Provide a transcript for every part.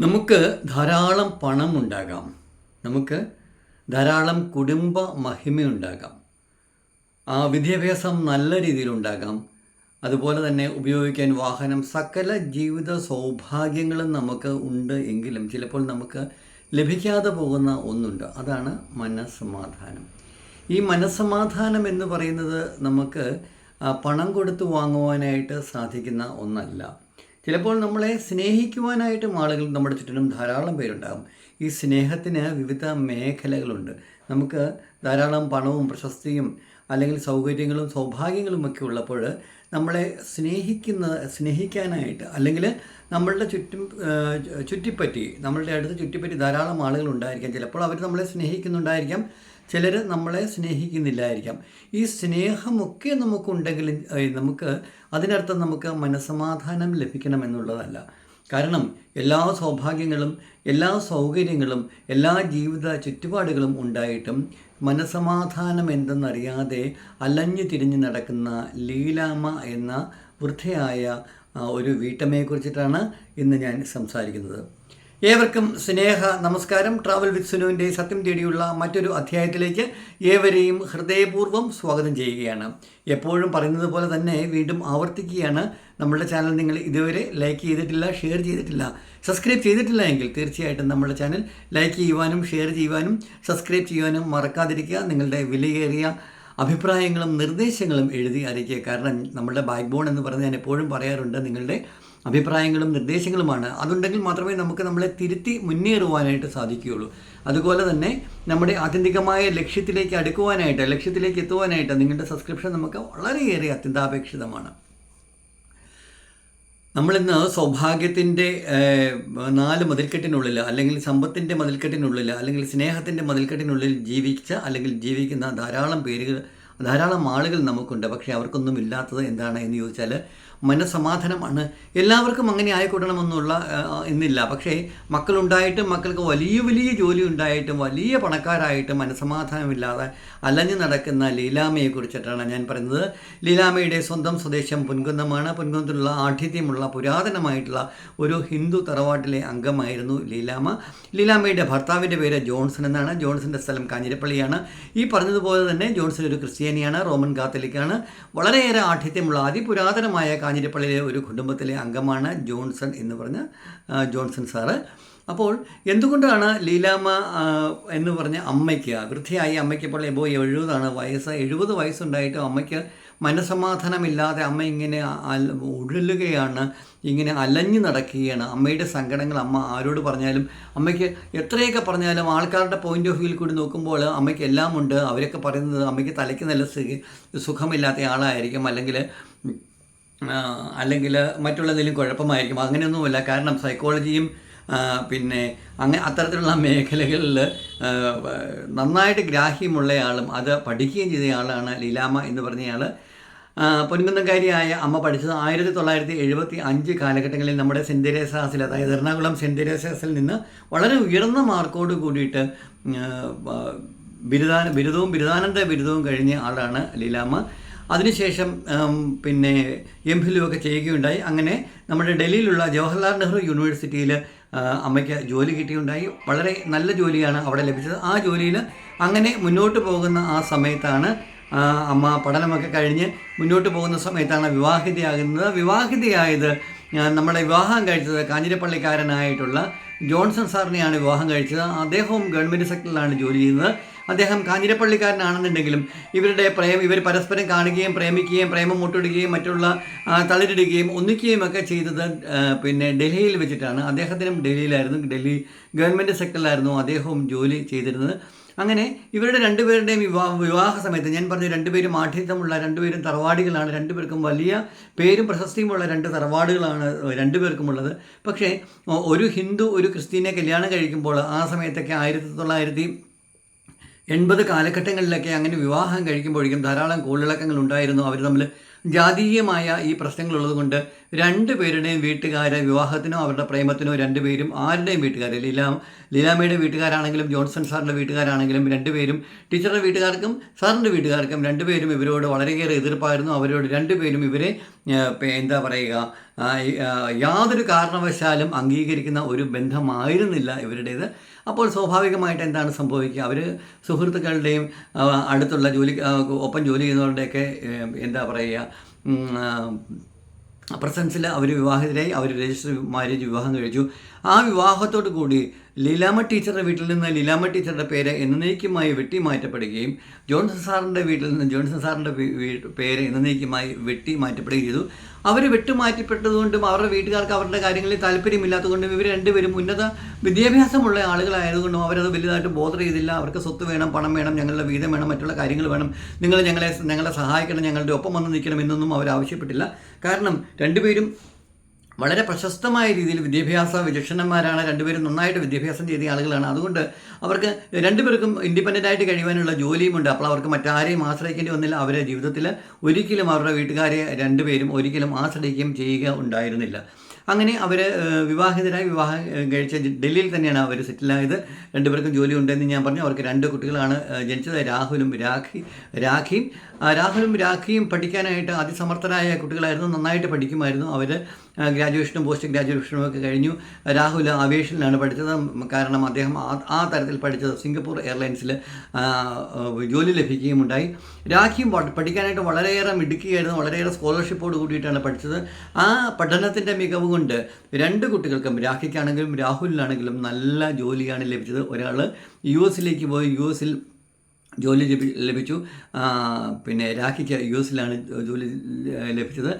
നമുക്ക് ധാരാളം പണം ഉണ്ടാകാം. നമുക്ക് ധാരാളം കുടുംബ മഹിമയുണ്ടാകാം ആ വിദ്യാഭ്യാസം നല്ല രീതിയിലുണ്ടാകാം അതുപോലെ തന്നെ ഉപയോഗിക്കാൻ വാഹനം സകല ജീവിത സൗഭാഗ്യങ്ങളും നമുക്ക് ഉണ്ട് എങ്കിലും ചിലപ്പോൾ നമുക്ക് ലഭിക്കാതെ പോകുന്ന ഒന്നുണ്ട്. അതാണ് മനസ്സമാധാനം. ഈ മനസ്സമാധാനം എന്ന് പറയുന്നത് നമുക്ക് പണം കൊടുത്ത് വാങ്ങുവാനായിട്ട് സാധിക്കുന്ന ഒന്നല്ല. ചിലപ്പോൾ നമ്മളെ സ്നേഹിക്കുവാനായിട്ടും ആളുകൾ നമ്മുടെ ചുറ്റിനും ധാരാളം പേരുണ്ടാകും. ഈ സ്നേഹത്തിന് വിവിധ മേഖലകളുണ്ട്. നമുക്ക് ധാരാളം പണവും പ്രശസ്തിയും അല്ലെങ്കിൽ സൗകര്യങ്ങളും സൗഭാഗ്യങ്ങളും ഒക്കെ ഉള്ളപ്പോൾ നമ്മളെ സ്നേഹിക്കുന്ന സ്നേഹിക്കാനായിട്ട് അല്ലെങ്കിൽ നമ്മളുടെ ചുറ്റും ചുറ്റിപ്പറ്റി നമ്മളുടെ അടുത്ത് ചുറ്റിപ്പറ്റി ധാരാളം ആളുകൾ ഉണ്ടായിരിക്കാം. ചിലപ്പോൾ അവർ നമ്മളെ സ്നേഹിക്കുന്നുണ്ടായിരിക്കാം. ചിലർ നമ്മളെ സ്നേഹിക്കുന്നില്ലായിരിക്കാം. ഈ സ്നേഹമൊക്കെ നമുക്കുണ്ടെങ്കിൽ നമുക്ക് അതിനർത്ഥം നമുക്ക് മനസ്സമാധാനം ലഭിക്കണമെന്നുള്ളതല്ല. കാരണം എല്ലാ സൗഭാഗ്യങ്ങളും എല്ലാ സൗകര്യങ്ങളും എല്ലാ ജീവിത ചുറ്റുപാടുകളും ഉണ്ടായിട്ടും മനസ്സമാധാനം എന്തെന്നറിയാതെ അലഞ്ഞു തിരിഞ്ഞ് നടക്കുന്ന ലീലാമ എന്ന വൃദ്ധയായ ഒരു വീട്ടമ്മയെക്കുറിച്ചിട്ടാണ് ഇന്ന് ഞാൻ സംസാരിക്കുന്നത്. ഏവർക്കും സ്നേഹ നമസ്കാരം. ട്രാവൽ വിത്ത് സുനുവിന്റെ സത്യം തേടിയുള്ള മറ്റൊരു അധ്യായത്തിലേക്ക് ഏവരെയും ഹൃദയപൂർവം സ്വാഗതം ചെയ്യുകയാണ്. എപ്പോഴും പറയുന്നത് പോലെ തന്നെ വീണ്ടും ആവർത്തിക്കുകയാണ്. നമ്മുടെ ചാനൽ നിങ്ങൾ ഇതുവരെ ലൈക്ക് ചെയ്തിട്ടില്ല ഷെയർ ചെയ്തിട്ടില്ല സബ്സ്ക്രൈബ് ചെയ്തിട്ടില്ല എങ്കിൽ തീർച്ചയായിട്ടും നമ്മുടെ ചാനൽ ലൈക്ക് ചെയ്യുവാനും ഷെയർ ചെയ്യുവാനും സബ്സ്ക്രൈബ് ചെയ്യുവാനും മറക്കാതിരിക്കുക. നിങ്ങളുടെ വിലയേറിയ അഭിപ്രായങ്ങളും നിർദ്ദേശങ്ങളും എഴുതി അറിയിക്കുക. കാരണം നമ്മുടെ ബാക്ക്ബോൺ എന്ന് പറഞ്ഞ് ഞാൻ എപ്പോഴും പറയാറുണ്ട് നിങ്ങളുടെ അഭിപ്രായങ്ങളും നിർദ്ദേശങ്ങളുമാണ്. അതുണ്ടെങ്കിൽ മാത്രമേ നമുക്ക് നമ്മളെ തിരുത്തി മുന്നേറുവാനായിട്ട് സാധിക്കുകയുള്ളൂ. അതുപോലെ തന്നെ നമ്മുടെ ആത്യന്തികമായ ലക്ഷ്യത്തിലേക്ക് അടുക്കുവാനായിട്ട് ലക്ഷ്യത്തിലേക്ക് എത്തുവാനായിട്ട് നിങ്ങളുടെ സബ്സ്ക്രിപ്ഷൻ നമുക്ക് വളരെയേറെ അത്യന്താപേക്ഷിതമാണ്. നമ്മളിന്ന് സൗഭാഗ്യത്തിന്റെ നാല് മതിൽക്കെട്ടിനുള്ളിൽ അല്ലെങ്കിൽ സമ്പത്തിന്റെ മതിൽക്കെട്ടിനുള്ളിൽ അല്ലെങ്കിൽ സ്നേഹത്തിന്റെ മതിൽക്കെട്ടിനുള്ളിൽ ജീവിച്ച അല്ലെങ്കിൽ ജീവിക്കുന്ന ധാരാളം പേരുകൾ ധാരാളം ആളുകൾ നമുക്കുണ്ട്. പക്ഷേ അവർക്കൊന്നും ഇല്ലാത്തത് എന്താണ് എന്ന് ചോദിച്ചാൽ മനസ്സമാധാനമാണ് എല്ലാവർക്കും അങ്ങനെ ആയിക്കൊള്ളണമെന്നുള്ള ഏഹ്, എന്നില്ല പക്ഷേ മക്കളുണ്ടായിട്ടും മക്കൾക്ക് വലിയ വലിയ ജോലി ഉണ്ടായിട്ടും വലിയ പണക്കാരായിട്ടും മനസ്സമാധാനമില്ലാതെ അലഞ്ഞു നടക്കുന്ന ലീലാമയെക്കുറിച്ചിട്ടാണ് ഞാൻ പറയുന്നത്. ലീലാമയുടെ സ്വന്തം സ്വദേശം പുൻകുന്തമാണ് പൊൻകുന്നത്തിലുള്ള ആഠിത്യമുള്ള പുരാതനമായിട്ടുള്ള ഒരു ഹിന്ദു തറവാട്ടിലെ അംഗമായിരുന്നു ലീലാമ. ലീലാമയുടെ ഭർത്താവിന്റെ പേര് ജോൺസൺ എന്നാണ്. ജോൺസന്റെ സ്ഥലം കാഞ്ഞിരപ്പള്ളിയാണ്. ഈ പറഞ്ഞതുപോലെ തന്നെ ജോൺസൺ ഒരു ക്രിസ്ത്യാനിയാണ് റോമൻ കാത്തലിക്കാണ്. വളരെയേറെ ആഠിത്യമുള്ള അതിപുരാതനമായ കാഞ്ഞിരപ്പള്ളിയിലെ ഒരു കുടുംബത്തിലെ അംഗമാണ് ജോൺസൺ എന്ന് പറഞ്ഞ ജോൺസൺ സാറ്. അപ്പോൾ എന്തുകൊണ്ടാണ് ലീലാമ്മ എന്ന് പറഞ്ഞ അമ്മയ്ക്ക് വൃദ്ധയായി അമ്മയ്ക്ക് ഇപ്പോൾ എബോ എഴുപതാണ് വയസ്സ് എഴുപത് വയസ്സുണ്ടായിട്ടും അമ്മയ്ക്ക് മനസമാധാനമില്ലാതെ അമ്മ ഇങ്ങനെ ഉഴലുകയാണ് ഇങ്ങനെ അലഞ്ഞു നടക്കുകയാണ്. അമ്മയുടെ സങ്കടങ്ങൾ അമ്മ ആരോട് പറഞ്ഞാലും അമ്മയ്ക്ക് എത്രയൊക്കെ പറഞ്ഞാലും ആൾക്കാരുടെ പോയിന്റ് ഓഫ് വ്യൂവിൽ കൂടി നോക്കുമ്പോൾ അമ്മയ്ക്ക് എല്ലാമുണ്ട്. അവരൊക്കെ പറയുന്നത് അമ്മയ്ക്ക് തലയ്ക്ക് നല്ല സുഖമില്ലാത്ത ആളായിരിക്കും. അല്ലെങ്കിൽ അല്ലെങ്കിൽ മറ്റുള്ള എന്തെങ്കിലും കുഴപ്പമായിരിക്കും. അങ്ങനെയൊന്നുമില്ല. കാരണം സൈക്കോളജിയും പിന്നെ അങ്ങനെ അത്തരത്തിലുള്ള മേഖലകളിൽ നന്നായിട്ട് ഗ്രാഹ്യമുള്ളയാളും അത് പഠിക്കുകയും ചെയ്ത ആളാണ് ലീലാമ്മ എന്ന് പറഞ്ഞയാൾ പൊൻകുന്നംകാരിയായ അമ്മ പഠിച്ചത് ആയിരത്തി തൊള്ളായിരത്തി എഴുപത്തി അഞ്ച് കാലഘട്ടങ്ങളിൽ നമ്മുടെ സെന്റ് തെരേസാസിൽ അതായത് എറണാകുളം സെന്റ് തെരേസാസിൽ നിന്ന് വളരെ ഉയർന്ന മാർക്കോട് കൂടിയിട്ട് ബിരുദാന ബിരുദവും ബിരുദാനന്ദ ബിരുദവും കഴിഞ്ഞ ആളാണ് ലീലാമ്മ. അതിനുശേഷം പിന്നെ എം ഫിലുമൊക്കെ ചെയ്യുകയുണ്ടായി. അങ്ങനെ നമ്മുടെ ഡൽഹിയിലുള്ള ജവഹർലാൽ നെഹ്റു യൂണിവേഴ്സിറ്റിയിൽ അമ്മയ്ക്ക് ജോലി കിട്ടിയുണ്ടായി. വളരെ നല്ല ജോലിയാണ് അവിടെ ലഭിച്ചത്. ആ ജോലിയിൽ അങ്ങനെ മുന്നോട്ട് പോകുന്ന ആ സമയത്താണ് അമ്മ പഠനമൊക്കെ കഴിഞ്ഞ് മുന്നോട്ട് പോകുന്ന സമയത്താണ് വിവാഹിതയാകുന്നത്. വിവാഹിതയായത് നമ്മളെ വിവാഹം കഴിച്ചത് കാഞ്ഞിരപ്പള്ളിക്കാരനായിട്ടുള്ള ജോൺസൺ സാറിനെയാണ് വിവാഹം കഴിച്ചത്. അദ്ദേഹവും ഗവൺമെന്റ് സെക്ടറിലാണ് ജോലി ചെയ്യുന്നത്. അദ്ദേഹം കാഞ്ഞിരപ്പള്ളിക്കാരനാണെന്നുണ്ടെങ്കിലും ഇവരുടെ പ്രേം ഇവർ പരസ്പരം കാണുകയും പ്രേമിക്കുകയും പ്രേമം മുട്ടിടുകയും മറ്റുള്ള തളിരിടുകയും ഒന്നിക്കുകയും ഒക്കെ ചെയ്തത് പിന്നെ ഡൽഹിയിൽ വെച്ചിട്ടാണ്. അദ്ദേഹത്തിനും ഡൽഹിയിലായിരുന്നു. ഡൽഹി ഗവൺമെന്റ് സെക്ടറിലായിരുന്നു അദ്ദേഹവും ജോലി ചെയ്തിരുന്നത്. അങ്ങനെ ഇവരുടെ രണ്ടുപേരുടെയും വിവാഹ വിവാഹ സമയത്ത് ഞാൻ പറഞ്ഞു രണ്ടുപേരും ആഠ്യത്വമുള്ള രണ്ടുപേരും തറവാടികളാണ്. രണ്ടുപേർക്കും വലിയ പേരും പ്രശസ്തിയുമുള്ള രണ്ട് തറവാടുകളാണ് രണ്ടുപേർക്കുമുള്ളത്. പക്ഷേ ഒരു ഹിന്ദു ഒരു ക്രിസ്ത്യനെ കല്യാണം കഴിക്കുമ്പോൾ ആ സമയത്തൊക്കെ ആയിരത്തി തൊള്ളായിരത്തി എൺപത് കാലഘട്ടങ്ങളിലൊക്കെ അങ്ങനെ വിവാഹം കഴിക്കുമ്പോഴേക്കും ധാരാളം കോളിളക്കങ്ങൾ ഉണ്ടായിരുന്നു. അവർ തമ്മിൽ ജാതീയമായ ഈ പ്രശ്നങ്ങളുള്ളത് കൊണ്ട് രണ്ട് പേരുടെയും വീട്ടുകാരെ വിവാഹത്തിനോ അവരുടെ പ്രേമത്തിനോ രണ്ടുപേരും ആരുടെയും വീട്ടുകാർ ലീല ലീലാമ്മയുടെ വീട്ടുകാരാണെങ്കിലും ജോൺസൺ സാറിന്റെ വീട്ടുകാരാണെങ്കിലും രണ്ടുപേരും ടീച്ചറുടെ വീട്ടുകാർക്കും സാറിന്റെ വീട്ടുകാർക്കും രണ്ടുപേരും ഇവരോട് വളരെയേറെ എതിർപ്പായിരുന്നു. അവരോട് രണ്ടുപേരും ഇവരെ എന്താ പറയുക യാതൊരു കാരണവശാലും അംഗീകരിക്കുന്ന ഒരു ബന്ധമായിരുന്നില്ല ഇവരുടേത്. അപ്പോൾ സ്വാഭാവികമായിട്ട് എന്താണ് സംഭവിക്കുക? അവർ സുഹൃത്തുക്കളുടെയും അടുത്തുള്ള ജോലി ഒപ്പം ജോലി ചെയ്യുന്നവരുടെയൊക്കെ എന്താ പറയുക പ്രസൻസിൽ അവർ വിവാഹിതരായി അവർ രജിസ്റ്റർ മാരേജ് വിവാഹം കഴിച്ചു. ആ വിവാഹത്തോടു കൂടി ലീലാമ ടീച്ചറുടെ വീട്ടിൽ നിന്ന് ലീലാമ ടീച്ചറുടെ പേര് എന്നേക്കുമായി വെട്ടി മാറ്റപ്പെടുകയും ജോൺസൺ സാറിന്റെ വീട്ടിൽ നിന്ന് ജോൺസൺ സാറിന്റെ പേര് എന്നേക്കുമായി വെട്ടി മാറ്റപ്പെടുകയും ചെയ്തു. അവർ വെട്ടുമാറ്റപ്പെട്ടതുകൊണ്ടും അവരുടെ വീട്ടുകാർക്ക് അവരുടെ കാര്യങ്ങളിൽ താല്പര്യമില്ലാത്തതുകൊണ്ടും ഇവർ രണ്ടുപേരും ഉന്നത വിദ്യാഭ്യാസമുള്ള ആളുകളായതുകൊണ്ടും അവരത് വലുതായിട്ട് ബോധർ ചെയ്തില്ല. അവർക്ക് സ്വത്ത് വേണം പണം വേണം ഞങ്ങളുടെ വീതം വേണം മറ്റുള്ള കാര്യങ്ങൾ വേണം. നിങ്ങൾ ഞങ്ങളെ ഞങ്ങളെ സഹായിക്കണം ഞങ്ങളുടെ ഒപ്പം വന്ന് നിൽക്കണം എന്നൊന്നും അവർ ആവശ്യപ്പെട്ടില്ല. കാരണം രണ്ടുപേരും വളരെ പ്രശസ്തമായ രീതിയിൽ വിദ്യാഭ്യാസ വിലക്ഷണന്മാരാണ് രണ്ടുപേരും നന്നായിട്ട് വിദ്യാഭ്യാസം ചെയ്ത ആളുകളാണ്. അതുകൊണ്ട് അവർക്ക് രണ്ടുപേർക്കും ഇൻഡിപെൻഡന്റ് ആയിട്ട് കഴിയുവാനുള്ള ജോലിയുമുണ്ട്. അപ്പോൾ അവർക്ക് മറ്റാരെയും ആശ്രയിക്കേണ്ടി വന്നില്ല. അവരെ ജീവിതത്തിൽ ഒരിക്കലും അവരുടെ വീട്ടുകാരെ രണ്ടുപേരും ഒരിക്കലും ആശ്രയിക്കുകയും ചെയ്യുക ഉണ്ടായിരുന്നില്ല. അങ്ങനെ അവർ വിവാഹിതരായി വിവാഹം കഴിച്ച ഡൽഹിയിൽ തന്നെയാണ് അവർ സെറ്റിലായത് രണ്ടുപേർക്കും ജോലി ഉണ്ടെന്ന് ഞാൻ പറഞ്ഞു. അവർക്ക് രണ്ട് കുട്ടികളാണ് ജനിച്ചത്. രാഹുലും രാഖി രാഖിയും. രാഹുലും രാഖിയും പഠിക്കാനായിട്ട് അതിസമർത്ഥരായ കുട്ടികളായിരുന്നു. നന്നായിട്ട് പഠിക്കുമായിരുന്നു അവർ ഗ്രാജുവേഷനും പോസ്റ്റ് ഗ്രാജുവേഷനും ഒക്കെ കഴിഞ്ഞു. രാഹുൽ അവേഷനിലാണ് പഠിച്ചത്. കാരണം അദ്ദേഹം ആ തരത്തിൽ പഠിച്ചത് സിംഗപ്പൂർ എയർലൈൻസിൽ ജോലി ലഭിക്കുകയും ഉണ്ടായി രാഖിയും പഠ- പഠിക്കാനായിട്ട് വളരെയേറെ മിടുക്കിയായിരുന്നു. വളരെയേറെ സ്കോളർഷിപ്പോട് കൂടിയിട്ടാണ് പഠിച്ചത്. ആ പഠനത്തിന്റെ മികവ് കൊണ്ട് രണ്ട് കുട്ടികൾക്കും രാഖിക്കാണെങ്കിലും രാഹുലിനാണെങ്കിലും നല്ല ജോലിയാണ് ലഭിച്ചത്. ഒരാൾ യു എസിലേക്ക് പോയി യു എസിൽ ജോലി ലഭി ലഭിച്ചു. പിന്നെ രാഖിക്ക് യു എസിലാണ് ജോലി ലഭിച്ചത്.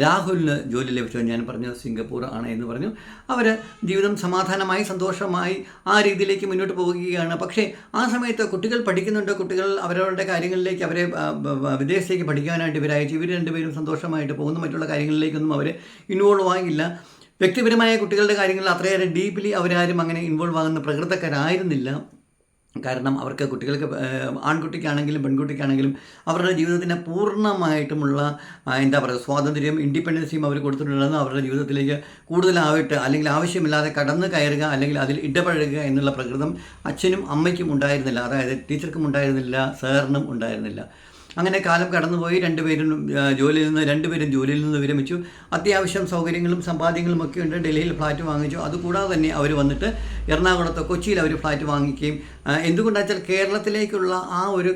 രാഹുലിന് ജോലി ലഭിച്ചത് ഞാൻ പറഞ്ഞു. സിംഗപ്പൂർ ആണ് എന്ന് പറഞ്ഞു. അവർ ജീവിതം സമാധാനമായി സന്തോഷമായി ആ രീതിയിലേക്ക് മുന്നോട്ട് പോവുകയാണ്. പക്ഷേ ആ സമയത്ത് കുട്ടികൾ പഠിക്കുന്നുണ്ട്. കുട്ടികൾ അവരവരുടെ കാര്യങ്ങളിലേക്ക് അവരെ വിദേശത്തേക്ക് പഠിക്കാനായിട്ട് ഇവരയച്ചു ഇവർ രണ്ടുപേരും സന്തോഷമായിട്ട് പോകുന്നു. മറ്റുള്ള കാര്യങ്ങളിലേക്കൊന്നും അവർ ഇൻവോൾവ് ആകില്ല വ്യക്തിപരമായ കുട്ടികളുടെ കാര്യങ്ങളിൽ അത്രയേറെ ഡീപ്ലി അവരാരും അങ്ങനെ ഇൻവോൾവ് ആകുന്ന പ്രകൃതക്കാരായിരുന്നില്ല. കാരണം അവർക്ക് കുട്ടികൾക്ക് ആൺകുട്ടിക്കാണെങ്കിലും പെൺകുട്ടിക്കാണെങ്കിലും അവരുടെ ജീവിതത്തിന് പൂർണമായിട്ടുമുള്ള എന്താ പറയുക സ്വാതന്ത്ര്യം ഇൻഡിപെൻഡൻസിയും അവർ കൊടുത്തിട്ടുണ്ടെന്ന് അവരുടെ ജീവിതത്തിലേക്ക് കൂടുതലാവട്ടെ അല്ലെങ്കിൽ ആവശ്യമില്ലാതെ കടന്നു കയറുക അല്ലെങ്കിൽ അതിൽ ഇടപഴകുക എന്നുള്ള പ്രകൃതം അച്ഛനും അമ്മയ്ക്കും ഉണ്ടായിരുന്നില്ല. അതായത് ടീച്ചർക്കും ഉണ്ടായിരുന്നില്ല സാറിനും ഉണ്ടായിരുന്നില്ല. അങ്ങനെ കാലം കടന്നുപോയി രണ്ടുപേരും ജോലിയിൽ നിന്ന് രണ്ടുപേരും ജോലിയിൽ നിന്ന് വിരമിച്ചു. അത്യാവശ്യം സൗകര്യങ്ങളും സമ്പാദ്യങ്ങളും ഒക്കെ ഉണ്ട്. ഡൽഹിയിൽ ഫ്ലാറ്റ് വാങ്ങിച്ചു. അതുകൂടാതെ തന്നെ അവർ വന്നിട്ട് എറണാകുളത്തോ കൊച്ചിയിൽ അവർ ഫ്ലാറ്റ് വാങ്ങിക്കുകയും എന്തുകൊണ്ടാണെന്ന് വെച്ചാൽ കേരളത്തിലേക്കുള്ള ആ ഒരു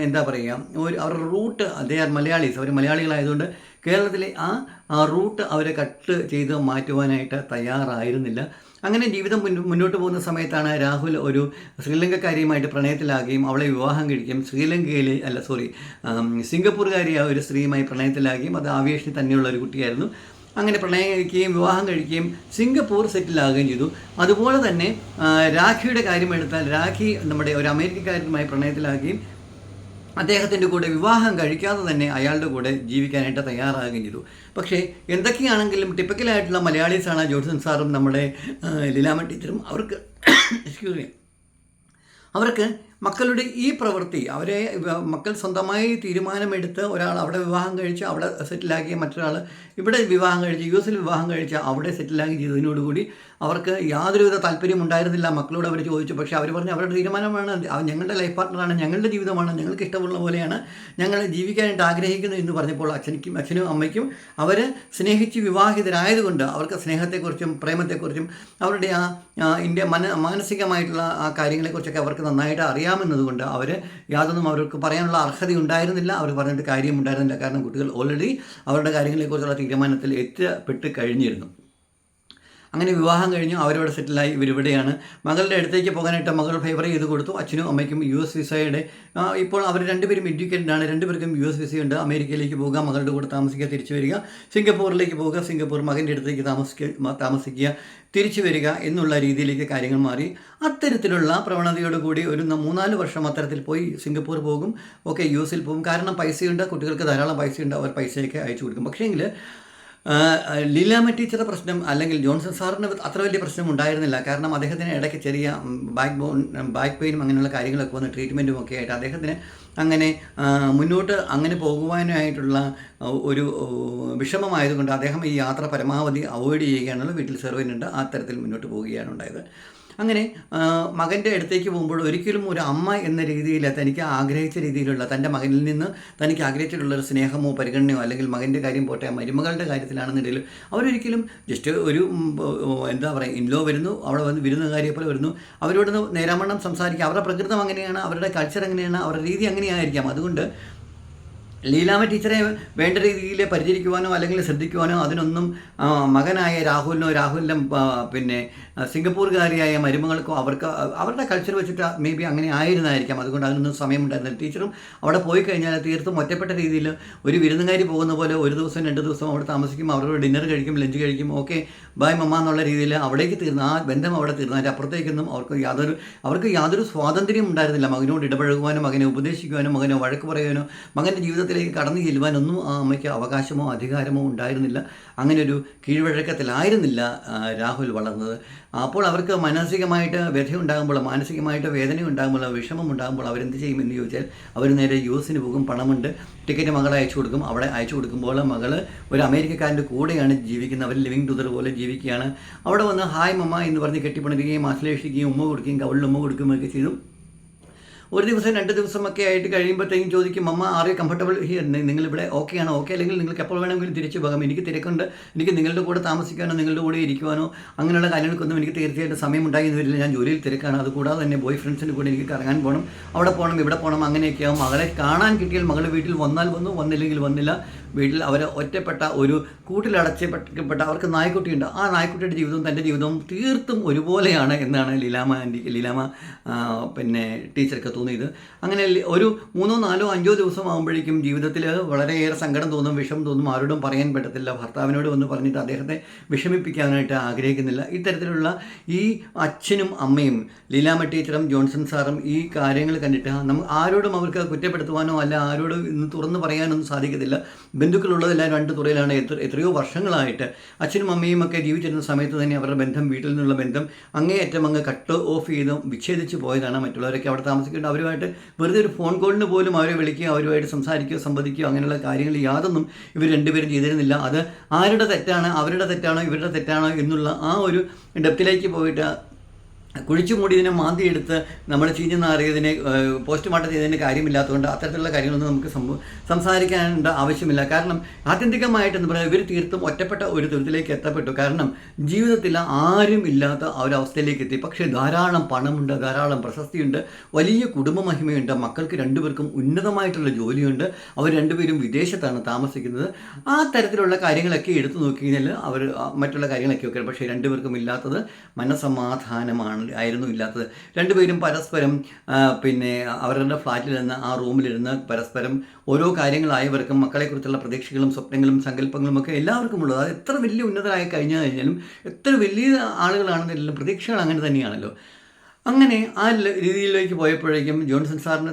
എന്താ പറയുക ഒരു അവരുടെ റൂട്ട് അതേ മലയാളീസ് അവർ മലയാളികളായതുകൊണ്ട് കേരളത്തിലെ ആ റൂട്ട് അവരെ കട്ട് ചെയ്ത് മാറ്റുവാനായിട്ട് തയ്യാറായിരുന്നില്ല. അങ്ങനെ ജീവിതം മുന്നോട്ട് പോകുന്ന സമയത്താണ് രാഹുൽ ഒരു ശ്രീലങ്കക്കാരിയുമായിട്ട് പ്രണയത്തിലാകുകയും അവളെ വിവാഹം കഴിക്കുകയും ശ്രീലങ്കയിലെ അല്ല സോറി സിംഗപ്പൂർകാരിയായ ഒരു സ്ത്രീയുമായി പ്രണയത്തിലാകുകയും അത് ആവേശി തന്നെയുള്ള ഒരു കുട്ടിയായിരുന്നു. അങ്ങനെ പ്രണയം കഴിക്കുകയും വിവാഹം കഴിക്കുകയും സിംഗപ്പൂർ സെറ്റിലാകുകയും ചെയ്തു. അതുപോലെ തന്നെ രാഖിയുടെ കാര്യമെടുത്താൽ രാഖി നമ്മുടെ ഒരു അമേരിക്കക്കാരനുമായി പ്രണയത്തിലാകുകയും അദ്ദേഹത്തിന്റെ കൂടെ വിവാഹം കഴിക്കാതെ തന്നെ അയാളുടെ കൂടെ ജീവിക്കാനായിട്ട് തയ്യാറാകുകയും ചെയ്തു. പക്ഷേ എന്തൊക്കെയാണെങ്കിലും ടിപ്പിക്കലായിട്ടുള്ള മലയാളീസാണ് ജോൺസൺ സാറും നമ്മുടെ ലീലാമൻ ടീച്ചറും അവർക്ക് എക്സ്ക്യൂസ് അവർക്ക് മക്കളുടെ ഈ പ്രവൃത്തി അവരെ മക്കൾ സ്വന്തമായി തീരുമാനമെടുത്ത് ഒരാൾ അവിടെ വിവാഹം കഴിച്ച് അവിടെ സെറ്റിലാക്കിയ മറ്റൊരാൾ ഇവിടെ വിവാഹം കഴിച്ച് യു എസിൽ വിവാഹം കഴിച്ച് അവിടെ സെറ്റിലാക്കി ചെയ്തതിനോടുകൂടി അവർക്ക് യാതൊരുവിധ താല്പര്യം ഉണ്ടായിരുന്നില്ല. മക്കളോട് അവർ ചോദിച്ചു പക്ഷേ അവർ പറഞ്ഞു അവരുടെ തീരുമാനമാണ് ഞങ്ങളുടെ ലൈഫ് പാർട്ട്ണറാണ് ഞങ്ങളുടെ ജീവിതമാണ്. ഞങ്ങൾക്ക് ഇഷ്ടമുള്ള പോലെയാണ്. ഞങ്ങൾ ജീവിക്കാനായിട്ട് ആഗ്രഹിക്കുന്നത് എന്ന് പറഞ്ഞപ്പോൾ അച്ഛനിക്കും അച്ഛനും അമ്മയ്ക്കും അവർ സ്നേഹിച്ച് വിവാഹിതരായതുകൊണ്ട് അവർക്ക് സ്നേഹത്തെക്കുറിച്ചും പ്രേമത്തെക്കുറിച്ചും അവരുടെ ആ ഇന്ത്യ മന മാനസികമായിട്ടുള്ള ആ കാര്യങ്ങളെക്കുറിച്ചൊക്കെ അവർക്ക് നന്നായിട്ട് അറിയാമെന്നതുകൊണ്ട് അവർ യാതൊന്നും അവർക്ക് പറയാനുള്ള അർഹത ഉണ്ടായിരുന്നില്ല അവർ പറഞ്ഞിട്ട് കാര്യമുണ്ടായിരുന്നില്ല. കാരണം കുട്ടികൾ ഓൾറെഡി അവരുടെ കാര്യങ്ങളെക്കുറിച്ചുള്ള തീരുമാനത്തിൽ എത്തിപ്പെട്ട് കഴിഞ്ഞിരുന്നു. അങ്ങനെ വിവാഹം കഴിഞ്ഞു അവരിവിടെ സെറ്റിലായി ഇവരിവിടെയാണ്. മകളുടെ അടുത്തേക്ക് പോകാനായിട്ട് മകൾ ഫേവർ ചെയ്ത് കൊടുത്തു. അച്ഛനും അമ്മയ്ക്കും യു എസ് വിസയുടെ ഇപ്പോൾ അവർ രണ്ടുപേരും എഡ്യൂക്കേറ്റഡ് ആണ്. രണ്ടുപേർക്കും യു എസ് വിസയുണ്ട് അമേരിക്കയിലേക്ക് പോകുക മകളുടെ കൂടെ താമസിക്കുക തിരിച്ചു വരിക. സിംഗപ്പൂരിലേക്ക് പോകുക സിംഗപ്പൂർ മകന്റെ അടുത്തേക്ക് താമസിക്കുക താമസിക്കുക തിരിച്ചു വരിക എന്നുള്ള രീതിയിലേക്ക് കാര്യങ്ങൾ മാറി. അത്തരത്തിലുള്ള പ്രവണതയോടുകൂടി ഒരു മൂന്നാൽ വർഷം അത്തരത്തിൽ പോയി സിംഗപ്പൂർ പോകും. ഓക്കെ യു എസിൽ പോകും. കാരണം പൈസയുണ്ട് കുട്ടികൾക്ക് ധാരാളം പൈസയുണ്ട് അവർ പൈസയൊക്കെ അയച്ചു കൊടുക്കും. പക്ഷേങ്കിൽ ലീലാമ്മ ടീച്ചറുടെ പ്രശ്നം അല്ലെങ്കിൽ ജോൺസൺ സാറിന് അത്ര വലിയ പ്രശ്നം ഉണ്ടായിരുന്നില്ല കാരണം അദ്ദേഹത്തിന് ഇടയ്ക്ക് ചെറിയ ബാക്ക് ബോൺ ബാക്ക് പെയിനും അങ്ങനെയുള്ള കാര്യങ്ങളൊക്കെ വന്ന് ട്രീറ്റ്മെന്റും ഒക്കെ ആയിട്ട് അദ്ദേഹത്തിന് അങ്ങനെ മുന്നോട്ട് അങ്ങനെ പോകുവാനായിട്ടുള്ള ഒരു വിഷമമായതുകൊണ്ട് അദ്ദേഹം ഈ യാത്ര പരമാവധി അവോയ്ഡ് ചെയ്യുകയാണല്ലോ വീട്ടിൽ സെർവന്റ് ഉണ്ട്. ആ തരത്തിൽ മുന്നോട്ട് പോവുകയാണ് ഉണ്ടായത്. അങ്ങനെ മകന്റെ അടുത്തേക്ക് പോകുമ്പോൾ ഒരിക്കലും ഒരു അമ്മ എന്ന രീതിയിൽ തനിക്ക് ആഗ്രഹിച്ച രീതിയിലുള്ള തന്റെ മകനിൽ നിന്ന് തനിക്ക് ആഗ്രഹിച്ചിട്ടുള്ള ഒരു സ്നേഹമോ പരിഗണനയോ അല്ലെങ്കിൽ മകന്റെ കാര്യം പോട്ടെ മരുമകളുടെ കാര്യത്തിലാണെന്നുണ്ടെങ്കിൽ അവരൊരിക്കലും ജസ്റ്റ് ഒരു എന്താ പറയുക ഇൻലോ വരുന്നു അവിടെ വന്ന് വിരുന്നുകാരിയെ പോലെ വരുന്നു. അവരോട് നേരാമണ്ണം സംസാരിക്കുക. അവരുടെ പ്രകൃതം അങ്ങനെയാണ് അവരുടെ കൾച്ചർ അങ്ങനെയാണ് അവരുടെ രീതി അങ്ങനെയായിരിക്കാം. അതുകൊണ്ട് ലീലാമ ടീച്ചറെ വേണ്ട രീതിയിൽ പരിചരിക്കുവാനോ അല്ലെങ്കിൽ ശ്രദ്ധിക്കുവാനോ അതിനൊന്നും മകനായ രാഹുലിനോ രാഹുലിന്റെ പിന്നെ സിംഗപ്പൂർകാരിയായ മരുമകൾക്കോ അവർക്ക് അവരുടെ കൾച്ചർ വെച്ചിട്ട് മേ ബി അങ്ങനെ ആയിരുന്നായിരിക്കാം. അതുകൊണ്ട് അതിനൊന്നും സമയമുണ്ടായിരുന്നില്ല. ടീച്ചറും അവിടെ പോയി കഴിഞ്ഞാൽ തീർത്തും ഒറ്റപ്പെട്ട രീതിയിൽ ഒരു വിരുന്നുകാരി പോകുന്ന പോലെ ഒരു ദിവസം രണ്ട് ദിവസം അവിടെ താമസിക്കും അവരോട് ഡിന്നർ കഴിക്കും ലഞ്ച് കഴിക്കും ഓക്കെ ബായ് മമ്മ എന്നുള്ള രീതിയിൽ അവിടേക്ക് തീർന്നു ആ ബന്ധം അവിടെ തീർന്നു. അതിന്റെ അപ്പുറത്തേക്കൊന്നും അവർക്ക് യാതൊരു അവർക്ക് യാതൊരു സ്വാതന്ത്ര്യം ഉണ്ടായിരുന്നില്ല. മകനോട് ഇടപഴകുവാനോ മകനെ ഉപദേശിക്കുവാനോ മകനെ വഴക്ക് പറയാനോ മകന്റെ ജീവിതത്തിലേക്ക് കടന്നു ചെല്ലുവാനൊന്നും ആ അമ്മയ്ക്ക് അവകാശമോ അധികാരമോ ഉണ്ടായിരുന്നില്ല. അങ്ങനെ ഒരു കീഴ്വഴക്കത്തിലായിരുന്നില്ല രാഹുൽ വളർന്നത്. അപ്പോൾ അവർക്ക് മാനസികമായിട്ട് വ്യഥയുണ്ടാകുമ്പോൾ മാനസികമായിട്ട് വേദന ഉണ്ടാകുമ്പോൾ വിഷമം ഉണ്ടാകുമ്പോൾ അവരെന്ത് ചെയ്യും എന്ന് ചോദിച്ചാൽ അവർ നേരെ യു പോകും പണമുണ്ട് ടിക്കറ്റ് മകളെ അയച്ചു കൊടുക്കും. അവിടെ അയച്ചു കൊടുക്കുമ്പോൾ മകൾ ഒരു അമേരിക്കക്കാരന്റെ കൂടെയാണ് ജീവിക്കുന്നത്. അവർ ലിവിങ് ടുതർ പോലെ ജീവിക്കുകയാണ്. അവിടെ വന്ന് ഹായ് മമ്മ എന്ന് പറഞ്ഞ് കെട്ടിപ്പണിക്കുകയും ആശ്ലേഷിക്കുകയും ഉമ്മ കൊടുക്കുകയും കവളിൽ ഉമ്മ കൊടുക്കുകയും ഒക്കെ ചെയ്തു. ഒരു ദിവസം രണ്ട് ദിവസമൊക്കെ ആയിട്ട് കഴിയുമ്പോഴത്തേക്കും ചോദിക്കും അമ്മ ആർ കംഫർട്ടബിൾ ഹിയർ നിങ്ങളിവിടെ ഓക്കെ ആണോ? ഓക്കെ അല്ലെങ്കിൽ നിങ്ങൾക്ക് എപ്പോൾ വേണമെങ്കിലും തിരിച്ചു പോകാം. എനിക്ക് തിരക്കുണ്ട്. എനിക്ക് നിങ്ങളുടെ കൂടെ താമസിക്കാനോ നിങ്ങളുടെ കൂടെ ഇരിക്കുവാനോ അങ്ങനെയുള്ള കാര്യങ്ങൾക്കൊന്നും എനിക്ക് തീർച്ചയായിട്ടും സമയം ഉണ്ടായിരുന്നു വരില്ല. ഞാൻ ജോലിയിൽ തിരക്കാണ്. അതുകൂടാതെ തന്നെ ബോയ് ഫ്രണ്ട്സിന്റെ കൂടെ എനിക്ക് കറങ്ങാൻ പോകണം അവിടെ പോകണം ഇവിടെ പോകണം അങ്ങനെയൊക്കെയാവും മകളെ കാണാൻ കിട്ടിയാൽ മകൾ വീട്ടിൽ വന്നാൽ വന്നു വന്നില്ലെങ്കിൽ വന്നില്ല. വീട്ടിൽ അവർ ഒറ്റപ്പെട്ട ഒരു കൂട്ടിലടച്ചപ്പെട്ട അവർക്ക് നായ്ക്കുട്ടിയുണ്ട്. ആ നായ്ക്കുട്ടിയുടെ ജീവിതവും തന്റെ ജീവിതവും തീർത്തും ഒരുപോലെയാണ് എന്നാണ് ലീലാമ ആന്റി ലീലാമ പിന്നെ ടീച്ചർക്ക് തോന്നിയത്. അങ്ങനെ ഒരു മൂന്നോ നാലോ അഞ്ചോ ദിവസം ആകുമ്പോഴേക്കും ജീവിതത്തിൽ വളരെയേറെ സങ്കടം തോന്നും വിഷമം തോന്നും. ആരോടും പറയാൻ പറ്റത്തില്ല. ഭർത്താവിനോട് വന്ന് പറഞ്ഞിട്ട് അദ്ദേഹത്തെ വിഷമിപ്പിക്കാനായിട്ട് ആഗ്രഹിക്കുന്നില്ല. ഇത്തരത്തിലുള്ള ഈ അച്ഛനും അമ്മയും ലീലാമ ടീച്ചറും ജോൺസൺ സാറും ഈ കാര്യങ്ങൾ കണ്ടിട്ട് നമുക്ക് ആരോടും അവർക്ക് കുറ്റപ്പെടുത്തുവാനോ അല്ല ആരോടും ഇന്ന് തുറന്നു പറയാനൊന്നും സാധിക്കത്തില്ല. ബന്ധുക്കളുള്ളതെല്ലാം രണ്ട് തുറയിലാണ്. എത്ര എത്രയോ വർഷങ്ങളായിട്ട് അച്ഛനും അമ്മയും ഒക്കെ ജീവിച്ചിരുന്ന സമയത്ത് തന്നെ അവരുടെ ബന്ധം വീട്ടിൽ നിന്നുള്ള ബന്ധം അങ്ങേയറ്റം അങ്ങ് കട്ട് ഓഫ് ചെയ്ത് വിച്ഛേദിച്ച് പോയതാണ് മറ്റുള്ളവരൊക്കെ അവിടെ താമസിക്കേണ്ട അവരുമായിട്ട് വെറുതെ ഒരു ഫോൺ കോളിന് പോലും അവരെ വിളിക്കുകയോ അവരുമായിട്ട് സംസാരിക്കുകയോ സംവദിക്കുകയോ അങ്ങനെയുള്ള കാര്യങ്ങൾ യാതൊന്നും ഇവർ രണ്ടുപേരും ചെയ്തിരുന്നില്ല. അത് ആരുടെ തെറ്റാണ് അവരുടെ തെറ്റാണോ ഇവരുടെ തെറ്റാണോ എന്നുള്ള ആ ഒരു ഡെപ്തിലേക്ക് പോയിട്ട് കുഴിച്ചു മൂടിയതിനെ മാന്തി എടുത്ത് നമ്മൾ ചീഞ്ഞു നാറിയതിനെ പോസ്റ്റ്മോർട്ടം ചെയ്തതിന്റെ കാര്യമില്ലാത്തതുകൊണ്ട് അത്തരത്തിലുള്ള കാര്യങ്ങളൊന്നും നമുക്ക് സംസാരിക്കേണ്ട ആവശ്യമില്ല. കാരണം ആത്യന്തികമായിട്ട് എന്ന് പറയുന്നത് ഇവർ തീർത്തും ഒറ്റപ്പെട്ട ഒരു തുരുത്തിലേക്ക് എത്തപ്പെട്ടു. കാരണം ജീവിതത്തിൽ ആരും ഇല്ലാത്ത ആ ഒരു അവസ്ഥയിലേക്ക് എത്തി. പക്ഷേ ധാരാളം പണമുണ്ട് ധാരാളം പ്രശസ്തിയുണ്ട് വലിയ കുടുംബ മഹിമയുണ്ട് മക്കൾക്ക് രണ്ടുപേർക്കും ഉന്നതമായിട്ടുള്ള ജോലിയുണ്ട് അവർ രണ്ടുപേരും വിദേശത്താണ് താമസിക്കുന്നത്. ആ തരത്തിലുള്ള കാര്യങ്ങളൊക്കെ എടുത്തു നോക്കി കഴിഞ്ഞാൽ അവർ മറ്റുള്ള കാര്യങ്ങളൊക്കെ ഒക്കെ പക്ഷേ രണ്ടുപേർക്കും ഇല്ലാത്തത് മനസമാധാനമാണ് ആയിരുന്നു ഇല്ലാത്തത്. രണ്ടുപേരും പരസ്പരം പിന്നെ അവരുടെ ഫ്ലാറ്റിലിരുന്ന് ആ റൂമിലിരുന്ന് പരസ്പരം ഓരോ കാര്യങ്ങളായവർക്കും മക്കളെക്കുറിച്ചുള്ള പ്രതീക്ഷകളും സ്വപ്നങ്ങളും സങ്കല്പങ്ങളും ഒക്കെ എല്ലാവർക്കും ഉള്ളത്. അത് എത്ര വലിയ ഉന്നതരായി കഴിഞ്ഞു കഴിഞ്ഞാലും എത്ര വലിയ ആളുകളാണെന്നില്ലെങ്കിലും പ്രതീക്ഷകൾ അങ്ങനെ തന്നെയാണല്ലോ. അങ്ങനെ ആ രീതിയിലേക്ക് പോയപ്പോഴേക്കും ജോൺസൺ സാറിന്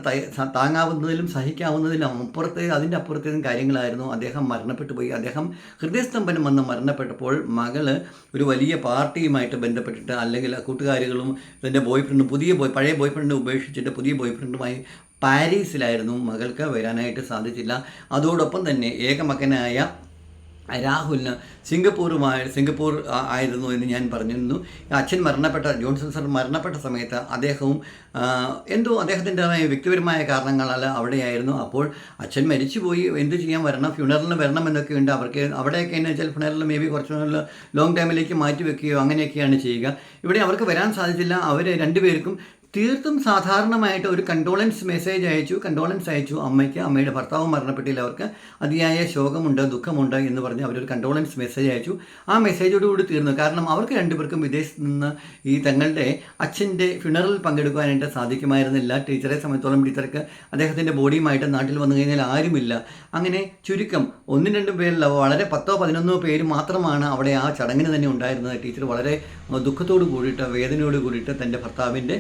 താങ്ങാവുന്നതിലും സഹിക്കാവുന്നതിലും അപ്പുറത്തെ അതിന്റെ അപ്പുറത്തേതും കാര്യങ്ങളായിരുന്നു. അദ്ദേഹം മരണപ്പെട്ടു പോയി. അദ്ദേഹം ഹൃദയസ്തംഭനം വന്ന് മരണപ്പെട്ടപ്പോൾ മകൾ ഒരു വലിയ പാർട്ടിയുമായിട്ട് ബന്ധപ്പെട്ടിട്ട് അല്ലെങ്കിൽ കൂട്ടുകാരികളും എന്റെ ബോയ് ഫ്രണ്ടും പുതിയ ബോയ് പഴയ ബോയ് ഫ്രണ്ട് ഉപേക്ഷിച്ചിട്ട് പുതിയ ബോയ് ഫ്രണ്ടുമായി പാരീസിലായിരുന്നു മകൾക്ക് വരാനായിട്ട് സാധിച്ചില്ല. അതോടൊപ്പം തന്നെ ഏകമകനായ രാഹുലിന് സിംഗപ്പൂരുമായി സിംഗപ്പൂർ ആയിരുന്നു എന്ന് ഞാൻ പറഞ്ഞിരുന്നു. അച്ഛൻ മരണപ്പെട്ട ജോൺസൺ സർ മരണപ്പെട്ട സമയത്ത് അദ്ദേഹവും എന്തോ അദ്ദേഹത്തിന്റെ വ്യക്തിപരമായ കാരണങ്ങളാൽ അവിടെയായിരുന്നു. അപ്പോൾ അച്ഛൻ മരിച്ചുപോയി. എന്ത് ചെയ്യാൻ വരണം? ഫ്യൂണറലിന് വരണം എന്നൊക്കെ ഉണ്ട്. അവർക്ക് അവിടെയൊക്കെ എന്ന് വെച്ചാൽ ഫ്യൂണറൽ മേ ബി കുറച്ച് ലോങ് ടൈമിലേക്ക് മാറ്റി വെക്കുകയോ അങ്ങനെയൊക്കെയാണ് ചെയ്യുക. ഇവിടെ അവർക്ക് വരാൻ സാധിച്ചില്ല. അവർ രണ്ടുപേർക്കും തീർത്തും സാധാരണമായിട്ട് ഒരു കണ്ടോളൻസ് മെസ്സേജ് അയച്ചു കണ്ടോളൻസ് അയച്ചു അമ്മയ്ക്ക് അമ്മയുടെ ഭർത്താവ് മരണപ്പെട്ടില്ല അവർക്ക്. അതിയായ ശോകമുണ്ട് ദുഃഖമുണ്ട് എന്ന് പറഞ്ഞ് അവരൊരു കണ്ടോളൻസ് മെസ്സേജ് അയച്ചു. ആ മെസ്സേജോടുകൂടി തീർന്നു. കാരണം അവർക്ക് രണ്ടുപേർക്കും വിദേശത്ത് നിന്ന് ഈ തങ്ങളുടെ അച്ഛന്റെ ഫ്യൂണറൽ പങ്കെടുക്കുവാനായിട്ട് സാധിക്കുമായിരുന്നില്ല. ടീച്ചറെ സംബന്ധിച്ചോളം ടീച്ചർക്ക് അദ്ദേഹത്തിന്റെ ബോഡിയുമായിട്ട് നാട്ടിൽ വന്നു കഴിഞ്ഞാൽ ആരുമില്ല. അങ്ങനെ ചുരുക്കം ഒന്നും രണ്ടും പേരില്ല. വളരെ പത്തോ പതിനൊന്നോ പേര് മാത്രമാണ് അവിടെ ആ ചടങ്ങിന് തന്നെ ഉണ്ടായിരുന്നത്. ടീച്ചർ വളരെ ദുഃഖത്തോട് കൂടിയിട്ട് വേദനയോട് കൂടിയിട്ട് തന്റെ ഭർത്താവിന്റെ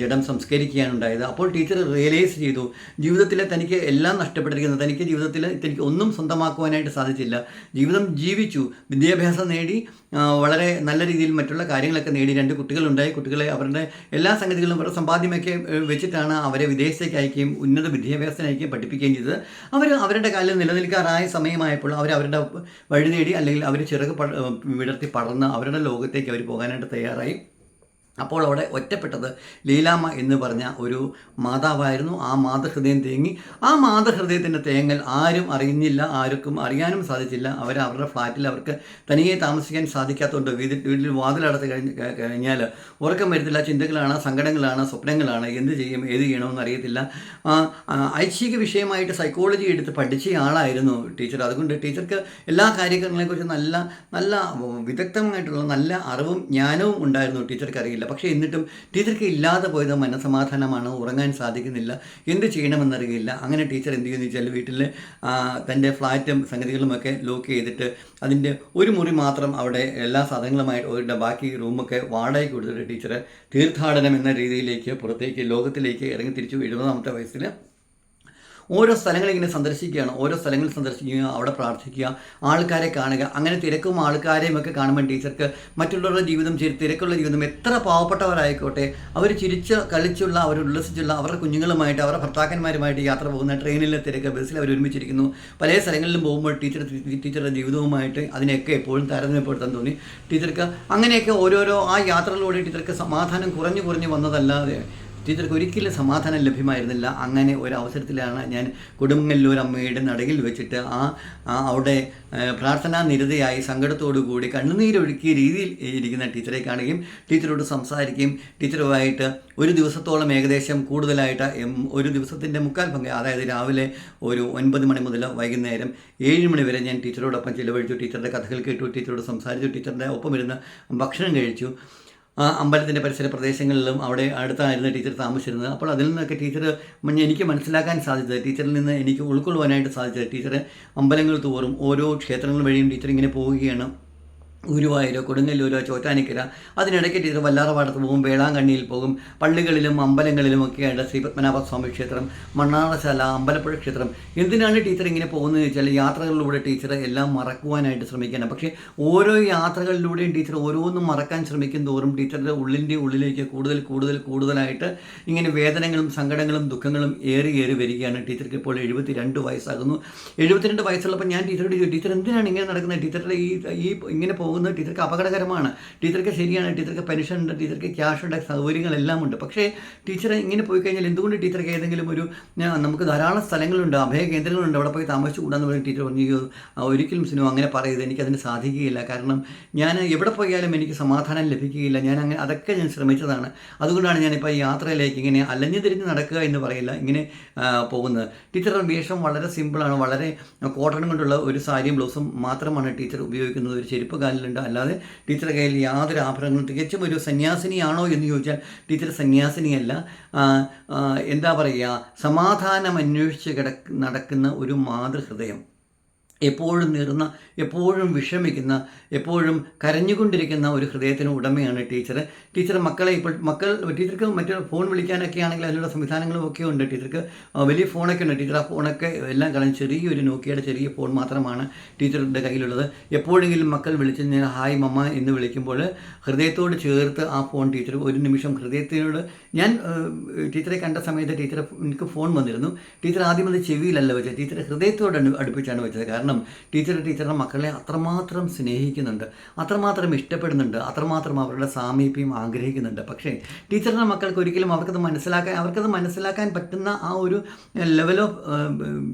ജഡം സംസ്കരിക്കുകയാണ് ഉണ്ടായത് അപ്പോൾ ടീച്ചർ റിയലൈസ് ചെയ്തു ജീവിതത്തിൽ തനിക്ക് എല്ലാം നഷ്ടപ്പെട്ടിരിക്കുന്നു. തനിക്ക് ജീവിതത്തിൽ തനിക്ക് ഒന്നും സ്വന്തമാക്കുവാനായിട്ട് സാധിച്ചില്ല. ജീവിതം ജീവിച്ചു. വിദ്യാഭ്യാസം നേടി വളരെ നല്ല രീതിയിൽ മറ്റുള്ള കാര്യങ്ങളൊക്കെ നേടി. രണ്ട് കുട്ടികളുണ്ടായി. കുട്ടികളെ അവരുടെ എല്ലാ സംഗതികളും അവരുടെ സമ്പാദ്യമൊക്കെ വെച്ചിട്ടാണ് അവരെ വിദേശത്തേക്ക് അയക്കുകയും ഉന്നത വിദ്യാഭ്യാസത്തിന് അയക്കുകയും പഠിപ്പിക്കുകയും ചെയ്തത്. അവർ അവരുടെ കാലിൽ നിലനിൽക്കാറായ സമയമായപ്പോൾ അവർ അവരുടെ വഴി നേടി അല്ലെങ്കിൽ അവർ ചിറക് വിടർത്തി പടർന്ന് അവരുടെ ലോകത്തേക്ക് അവർ പോകാനായിട്ട് തയ്യാറായി. അപ്പോൾ അവിടെ ഒറ്റപ്പെട്ടത് ലീലാമ്മ എന്ന് പറഞ്ഞ ഒരു മാതാവായിരുന്നു. ആ മാതൃഹൃദയം തേങ്ങി. ആ മാതൃഹൃദയത്തിന്റെ തേങ്ങൽ ആരും അറിയുന്നില്ല ആർക്കും അറിയാനും സാധിച്ചില്ല. അവർ അവരുടെ ഫ്ലാറ്റിൽ അവർക്ക് തനിയെ താമസിക്കാൻ സാധിക്കാത്തതുകൊണ്ട് വീട്ടിൽ വീട്ടിൽ വാതിലടത്ത് കഴിഞ്ഞ് കഴിഞ്ഞാൽ ഉറക്കം വരുത്തില്ല. ചിന്തകളാണ് സങ്കടങ്ങളാണ് സ്വപ്നങ്ങളാണ്. എന്ത് ചെയ്യും ഏത് ചെയ്യണമെന്ന് അറിയത്തില്ല. ഐച്ഛിക വിഷയമായിട്ട് സൈക്കോളജി എടുത്ത് പഠിച്ച ആളായിരുന്നു ടീച്ചർ. അതുകൊണ്ട് ടീച്ചർക്ക് എല്ലാ കാര്യങ്ങളെക്കുറിച്ച് നല്ല നല്ല വിദഗ്ധമായിട്ടുള്ള നല്ല അറിവും ജ്ഞാനവും ഉണ്ടായിരുന്നു ടീച്ചർക്ക് അറിയില്ല. പക്ഷേ എന്നിട്ടും ടീച്ചർക്ക് ഇല്ലാതെ പോയത് മനസമാധാനമാണ് ഉറങ്ങാൻ സാധിക്കുന്നില്ല എന്ത് ചെയ്യണമെന്നറിയില്ല. അങ്ങനെ ടീച്ചർ എന്ത് ചെയ്യുന്നു വെച്ചാൽ വീട്ടിൽ തന്റെ ഫ്ലാറ്റും സംഗതികളുമൊക്കെ ലോക്ക് ചെയ്തിട്ട് അതിന്റെ ഒരു മുറി മാത്രം അവിടെ എല്ലാ സാധനങ്ങളുമായിട്ട് അവരുടെ ബാക്കി റൂമൊക്കെ വാടകയ്ക്ക് കൊടുത്തിട്ട് ടീച്ചർ തീർത്ഥാടനം എന്ന രീതിയിലേക്ക് പുറത്തേക്ക് ലോകത്തിലേക്ക് ഇറങ്ങി തിരിച്ചു എഴുപതാമത്തെ വയസ്സിൽ ഓരോ സ്ഥലങ്ങൾ ഇങ്ങനെ സന്ദർശിക്കുകയാണ്. ഓരോ സ്ഥലങ്ങൾ സന്ദർശിക്കുക അവിടെ പ്രാർത്ഥിക്കുക ആൾക്കാരെ കാണുക. അങ്ങനെ തിരക്കും ആൾക്കാരെയും ഒക്കെ കാണുമ്പോൾ ടീച്ചർക്ക് മറ്റുള്ളവരുടെ ജീവിതം തിരക്കുള്ള ജീവിതം എത്ര പാവപ്പെട്ടവരായിക്കോട്ടെ അവർ ചിരിച്ച് കളിച്ചുള്ള അവർ ഉല്ലസിച്ചുള്ള അവരുടെ കുഞ്ഞുങ്ങളുമായിട്ട് അവരുടെ ഭർത്താക്കന്മാരുമായിട്ട് യാത്ര പോകുന്ന ട്രെയിനിലെ തിരക്ക് ബസ്സിൽ അവർ ഒരുമിച്ചിരിക്കുന്നു. പല സ്ഥലങ്ങളിലും പോകുമ്പോൾ ടീച്ചർ ടീച്ചറുടെ ജീവിതവുമായിട്ട് അതിനെയൊക്കെ എപ്പോഴും താരതമ്യപ്പെടുത്താൻ തോന്നി. ടീച്ചർക്ക് അങ്ങനെയൊക്കെ ഓരോരോ ആ യാത്രകളിലൂടെ ടീച്ചർക്ക് സമാധാനം കുറഞ്ഞു കുറഞ്ഞു വന്നതല്ലാതെ ടീച്ചർക്ക് ഒരിക്കലും സമാധാനം ലഭ്യമായിരുന്നില്ല. അങ്ങനെ ഒരു അവസരത്തിലാണ് ഞാൻ കൊടുങ്ങല്ലൂർ അമ്മയുടെ നടകിൽ വെച്ചിട്ട് ആ അവിടെ പ്രാർത്ഥനാ നിരതയായി സങ്കടത്തോടു കൂടി കണ്ണുനീരൊഴുക്കിയ രീതിയിൽ ഇരിക്കുന്ന ടീച്ചറെ കാണുകയും ടീച്ചറോട് സംസാരിക്കുകയും ടീച്ചറുമായിട്ട് ഒരു ദിവസത്തോളം ഏകദേശം കൂടുതലായിട്ട് ഒരു ദിവസത്തിന്റെ മുക്കാൽ പങ്ക് അതായത് രാവിലെ ഒരു ഒൻപത് മണി മുതൽ വൈകുന്നേരം ഏഴ് മണി വരെ ഞാൻ ടീച്ചറോടൊപ്പം ചിലവഴിച്ചു. ടീച്ചറുടെ കഥകൾ കേട്ടു ടീച്ചറോട് സംസാരിച്ചു ടീച്ചറിന്റെ ഒപ്പം ഇരുന്ന് ഭക്ഷണം കഴിച്ചു. ആ അമ്പലത്തിന്റെ പരിസര പ്രദേശങ്ങളിലും അവിടെ അടുത്തായിരുന്നു ടീച്ചർ താമസിച്ചിരുന്നത്. അപ്പോൾ അതിൽ നിന്നൊക്കെ ടീച്ചർ എനിക്ക് മനസ്സിലാക്കാൻ സാധിച്ചത്. ടീച്ചറിൽ നിന്ന് എനിക്ക് ഉൾക്കൊള്ളുവാനായിട്ട് സാധിച്ചത്. ടീച്ചർ അമ്പലങ്ങൾ തോറും ഓരോ ക്ഷേത്രങ്ങൾ വഴിയും ടീച്ചർ ഇങ്ങനെ പോവുകയാണ്. ഗുരുവായൂരോ കൊടുങ്ങല്ലൂരോ ചോറ്റാനിക്കര അതിനിടയ്ക്ക് ടീച്ചർ വല്ലാറപാടത്ത് പോകും വേളാങ്കണ്ണിയിൽ പോകും പള്ളികളിലും അമ്പലങ്ങളിലും ഒക്കെ ആയിട്ട് ശ്രീ പത്മനാഭ സ്വാമി ക്ഷേത്രം മണ്ണാറശാല അമ്പലപ്പുഴ ക്ഷേത്രം. എന്തിനാണ് ടീച്ചർ ഇങ്ങനെ പോകുന്നത് വെച്ചാൽ യാത്രകളിലൂടെ ടീച്ചർ എല്ലാം മറക്കുവാനായിട്ട് ശ്രമിക്കണം പക്ഷേ ഓരോ യാത്രകളിലൂടെയും ടീച്ചർ ഓരോന്നും മറക്കാൻ ശ്രമിക്കും തോറും ടീച്ചറുടെ ഉള്ളിന്റെ ഉള്ളിലേക്ക് കൂടുതൽ കൂടുതൽ കൂടുതലായിട്ട് ഇങ്ങനെ വേദനകളും സങ്കടങ്ങളും ദുഃഖങ്ങളും ഏറി ഏറി വരികയാണ്. ടീച്ചർക്ക് ഇപ്പോൾ എഴുപത്തി രണ്ട് വയസ്സാകുന്നു. എഴുപത്തിരണ്ട് വയസ്സുള്ളപ്പോൾ ഞാൻ ടീച്ചറോട് ചോദിച്ചു ടീച്ചർ എന്തിനാണ് ഇങ്ങനെ നടക്കുന്നത്? ടീച്ചറുടെ ഈ ഈ ഇങ്ങനെ പോകുന്നത് ടീച്ചർക്ക് അപകടകരമാണ്. ടീച്ചർക്ക് ശരിയാണ് ടീച്ചർക്ക് പെൻഷൻ ഉണ്ട് ടീച്ചർക്ക് ക്യാഷ് ഉണ്ട് സൗകര്യങ്ങളെല്ലാം ഉണ്ട്. പക്ഷേ ടീച്ചർ ഇങ്ങനെ പോയി കഴിഞ്ഞാൽ എന്തുകൊണ്ട് ടീച്ചർക്ക് ഏതെങ്കിലും ഒരു നമുക്ക് ധാരാളം സ്ഥലങ്ങളുണ്ട് അഭയ കേന്ദ്രങ്ങളുണ്ട് അവിടെ പോയി താമസിച്ചു കൂടാന്ന് പറഞ്ഞ് ടീച്ചർ പറഞ്ഞു ഒരിക്കലും സിനിമ അങ്ങനെ പറയരുത് എനിക്കതിന് സാധിക്കുകയില്ല. കാരണം ഞാൻ എവിടെ പോയാലും എനിക്ക് സമാധാനം ലഭിക്കുകയില്ല. ഞാൻ അങ്ങനെ അതൊക്കെ ഞാൻ ശ്രമിച്ചതാണ്. അതുകൊണ്ടാണ് ഞാനിപ്പോൾ ഈ യാത്രയിലേക്ക് ഇങ്ങനെ അലഞ്ഞു തിരിഞ്ഞ് നടക്കുക എന്ന് പറയില്ല ഇങ്ങനെ പോകുന്നത്. ടീച്ചറുടെ വേഷം വളരെ സിമ്പിളാണ് വളരെ കോട്ടൺ കൊണ്ടുള്ള ഒരു സാരിയും ബ്ലൗസും മാത്രമാണ് ടീച്ചർ ഉപയോഗിക്കുന്നത്. ഒരു ചെരുപ്പ് കാലിലുണ്ട് അല്ലാതെ ടീച്ചറുടെ കയ്യിൽ യാതൊരു ആഭരണങ്ങളും തികച്ചും ഒരു സന്യാസിനിയാണോ എന്ന് ചോദിച്ചാൽ ടീച്ചർ സന്യാസിനിയല്ല. എന്താ പറയുക സമാധാനം അന്വേഷിച്ച് കിട നടക്കുന്ന ഒരു മാതൃഹൃദയം. എപ്പോഴും നീറുന്ന എപ്പോഴും വിഷമിക്കുന്ന എപ്പോഴും കരഞ്ഞുകൊണ്ടിരിക്കുന്ന ഒരു ഹൃദയത്തിന് ഉടമയാണ് ടീച്ചർ. ടീച്ചർ മക്കളെ ഇപ്പോൾ മക്കൾ ടീച്ചർക്ക് മറ്റു ഫോൺ വിളിക്കാനൊക്കെ ആണെങ്കിൽ അതിനുള്ള സംവിധാനങ്ങളും ഒക്കെ ഉണ്ട്. ടീച്ചർക്ക് വലിയ ഫോണൊക്കെ ഉണ്ട്. ടീച്ചർ ആ ഫോണൊക്കെ എല്ലാം കളഞ്ഞ് ചെറിയൊരു നോക്കിയുടെ ചെറിയ ഫോൺ മാത്രമാണ് ടീച്ചറുടെ കയ്യിലുള്ളത്. എപ്പോഴെങ്കിലും മക്കൾ വിളിച്ച് ഹായ് മമ്മ എന്ന് വിളിക്കുമ്പോൾ ഹൃദയത്തോട് ചേർത്ത് ആ ഫോൺ ടീച്ചർ ഒരു നിമിഷം ഹൃദയത്തിനോട് ഞാൻ ടീച്ചറെ കണ്ട സമയത്ത് ടീച്ചർ എനിക്ക് ഫോൺ വന്നിരുന്നു. ടീച്ചർ ആദ്യം അത് ചെവിയിലല്ല വെച്ചത്. ടീച്ചർ ഹൃദയത്തോട് അടുപ്പിച്ചാണ് വെച്ചത്. കാരണം ടീച്ചർ ടീച്ചറുടെ മക്കളെ അത്രമാത്രം സ്നേഹിക്കുന്നുണ്ട് അത്രമാത്രം ഇഷ്ടപ്പെടുന്നുണ്ട് അത്രമാത്രം അവരുടെ സാമീപ്യം ആഗ്രഹിക്കുന്നുണ്ട്. പക്ഷേ ടീച്ചറുടെ മക്കൾക്ക് ഒരിക്കലും അവർക്കത് മനസ്സിലാക്കാൻ അവർക്കത് മനസ്സിലാക്കാൻ പറ്റുന്ന ആ ഒരു ലെവൽ ഓഫ്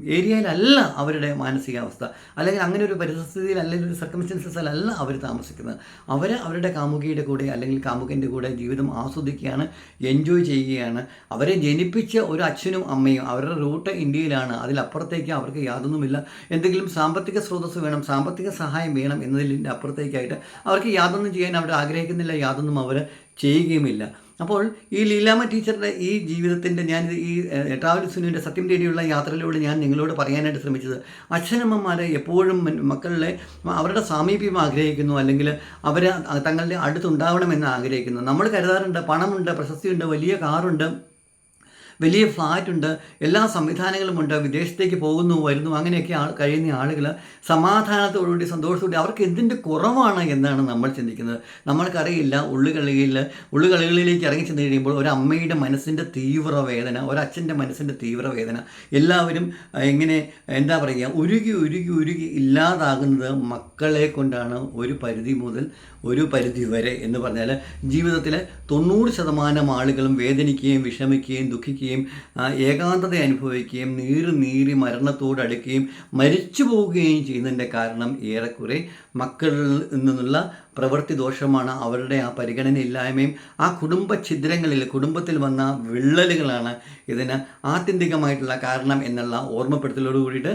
ഏരിയയിലല്ല അവരുടെ മാനസികാവസ്ഥ. അല്ലെങ്കിൽ അങ്ങനെ ഒരു പരിസ്ഥിതിയിൽ അല്ലെങ്കിൽ ഒരു സർക്കംസ്റ്റൻസസിലല്ല അവർ താമസിക്കുന്നത്. അവർ അവരുടെ കാമുകിയുടെ കൂടെ അല്ലെങ്കിൽ കാമുകന്റെ കൂടെ ജീവിതം ആസ്വദിക്കുകയാണ് എൻജോയ് ചെയ്യുകയാണ്. അവരെ ജനിപ്പിച്ച ഒരു അച്ഛനും അമ്മയും അവരുടെ റൂട്ട് ഇന്ത്യയിലാണ്. അതിലപ്പുറത്തേക്ക് അവർക്ക് യാതൊന്നുമില്ല. എന്തെങ്കിലും സാമ്പത്തിക സ്രോതസ്സ് വേണം സാമ്പത്തിക സഹായം വേണം എന്നതിന്റെ അപ്പുറത്തേക്കായിട്ട് അവർക്ക് യാതൊന്നും ചെയ്യാൻ അവർ ആഗ്രഹിക്കുന്നില്ല യാതൊന്നും അവർ ചെയ്യുകയുമില്ല. അപ്പോൾ ഈ ലീലാമ ടീച്ചറുടെ ഈ ജീവിതത്തിന്റെ ഞാൻ ഈ ട്രാവൽ സുനുവിന്റെ സത്യം തേടിയുള്ള യാത്രയിലൂടെ ഞാൻ നിങ്ങളോട് പറയാനായിട്ട് ശ്രമിച്ചത് അച്ഛനമ്മമാരെ എപ്പോഴും മക്കളിലെ അവരുടെ സാമീപ്യം ആഗ്രഹിക്കുന്നു അല്ലെങ്കിൽ അവർ തങ്ങളുടെ അടുത്തുണ്ടാവണമെന്ന് ആഗ്രഹിക്കുന്നു. നമ്മൾ കരുതാറുണ്ട് പണമുണ്ട് പ്രശസ്തിയുണ്ട് വലിയ കാറുണ്ട്. വലിയ ഫ്ലാറ്റ് ഉണ്ട് എല്ലാ സംവിധാനങ്ങളുമുണ്ട് വിദേശത്തേക്ക് പോകുന്നു വരുന്നു അങ്ങനെയൊക്കെ ആൾ കഴിയുന്ന ആളുകൾ സമാധാനത്തോടുകൂടി സന്തോഷത്തോടെ അവർക്ക് എന്തിന്റെ കുറവാണ് എന്നാണ് നമ്മൾ ചിന്തിക്കുന്നത്. നമ്മൾക്കറിയില്ല ഉള്ളുകളിൽ ഉള്ളുകളികളിലേക്ക് ഇറങ്ങി ചെന്ന് കഴിയുമ്പോൾ ഒരു അമ്മയുടെ മനസ്സിന്റെ തീവ്ര വേദന ഒരച്ഛന്റെ മനസ്സിന്റെ തീവ്ര വേദന എല്ലാവരും എങ്ങനെ എന്താ പറയുക ഉരുകി ഉരുകി ഉരുകി ഇല്ലാതാകുന്നത് മക്കളെ കൊണ്ടാണ് ഒരു പരിധി മുതൽ ഒരു പരിധി വരെ എന്ന് പറഞ്ഞാൽ ജീവിതത്തിൽ തൊണ്ണൂറ് ശതമാനം ആളുകളും വേദനിക്കുകയും വിഷമിക്കുകയും ദുഃഖിക്കുകയും ഏകാന്തത അനുഭവിക്കുകയും നീറി നീറി മരണത്തോട് അടുക്കുകയും മരിച്ചു പോവുകയും ചെയ്യുന്നതിന്റെ കാരണം ഏറെക്കുറെ മക്കളിൽ നിന്നുള്ള പ്രവൃത്തി ദോഷമാണ് അവരുടെ ആ പരിഗണനയില്ലായ്മയും ആ കുടുംബ ഛിദ്രങ്ങളിൽ കുടുംബത്തിൽ വന്ന വിള്ളലുകളാണ് ഇതിന് ആത്യന്തികമായിട്ടുള്ള കാരണം എന്നുള്ള ഓർമ്മപ്പെടുത്തലോട് കൂടിയിട്ട്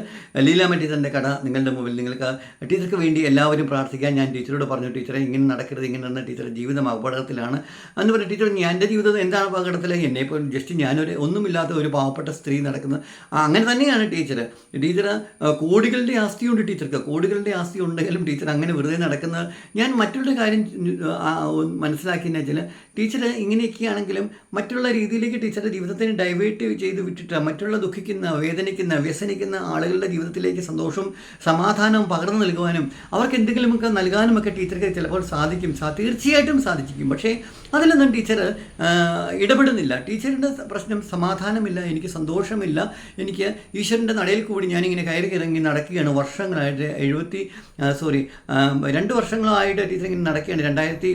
ലീലാമ ടീച്ചറിന്റെ കട നിങ്ങളുടെ മുമ്പിൽ നിങ്ങൾക്ക് ടീച്ചർക്ക് വേണ്ടി എല്ലാവരും പ്രാർത്ഥിക്കാൻ ഞാൻ ടീച്ചറോട് പറഞ്ഞു ടീച്ചറെ ഇങ്ങനെ നടക്കരുത് ഇങ്ങനെ നടന്ന ടീച്ചർ ജീവിതം അപകടത്തിലാണ്. എന്ന് പറഞ്ഞ ടീച്ചർ എന്റെ ജീവിതം എന്താണ് അപകടത്തിൽ എന്നെ ഇപ്പോൾ ജസ്റ്റ് ഞാനൊരു ഒന്നുമില്ലാത്ത ഒരു പാവപ്പെട്ട സ്ത്രീ നടക്കുന്നത് അങ്ങനെ തന്നെയാണ് ടീച്ചർ ടീച്ചർ കോടികളുടെ ആസ്തിയുണ്ട് ടീച്ചർക്ക്. കോടികളുടെ ആസ്തി ഉണ്ടെങ്കിലും ടീച്ചർ അങ്ങനെ വെറുതെ നടക്കുന്നത് ഞാൻ മറ്റുള്ള കാര്യം മനസ്സിലാക്കി എന്ന് വെച്ചാൽ ടീച്ചർ ഇങ്ങനെയൊക്കെയാണെങ്കിലും മറ്റുള്ള രീതിയിലേക്ക് ടീച്ചറുടെ ജീവിതത്തിന് ഡൈവേർട്ട് ചെയ്ത് വിട്ടിട്ട് മറ്റുള്ള ദുഃഖിക്കുന്ന വേദനിക്കുന്ന വ്യസനിക്കുന്ന ആളുകളുടെ ജീവിതത്തിലേക്ക് സന്തോഷവും സമാധാനവും പകർന്നു നൽകുവാനും അവർക്ക് എന്തെങ്കിലുമൊക്കെ നൽകാനും ഒക്കെ ടീച്ചർക്ക് ചിലപ്പോൾ സാധിക്കും. തീർച്ചയായിട്ടും സാധിക്കും. പക്ഷേ അതിലൊന്നും ടീച്ചർ ഇടപെടുന്നില്ല. ടീച്ചറിന്റെ പ്രശ്നം സമാധാനമില്ല എനിക്ക് സന്തോഷമില്ല. എനിക്ക് ഈശ്വരന്റെ നടയിൽ കൂടി ഞാനിങ്ങനെ കയറി ഇറങ്ങി നടക്കുകയാണ് വർഷങ്ങളായിട്ട്. എഴുപത്തി സോറി രണ്ട് വർഷങ്ങളായിട്ട് ടീച്ചർ ഇങ്ങനെ നടക്കുകയാണ് രണ്ടായിരത്തി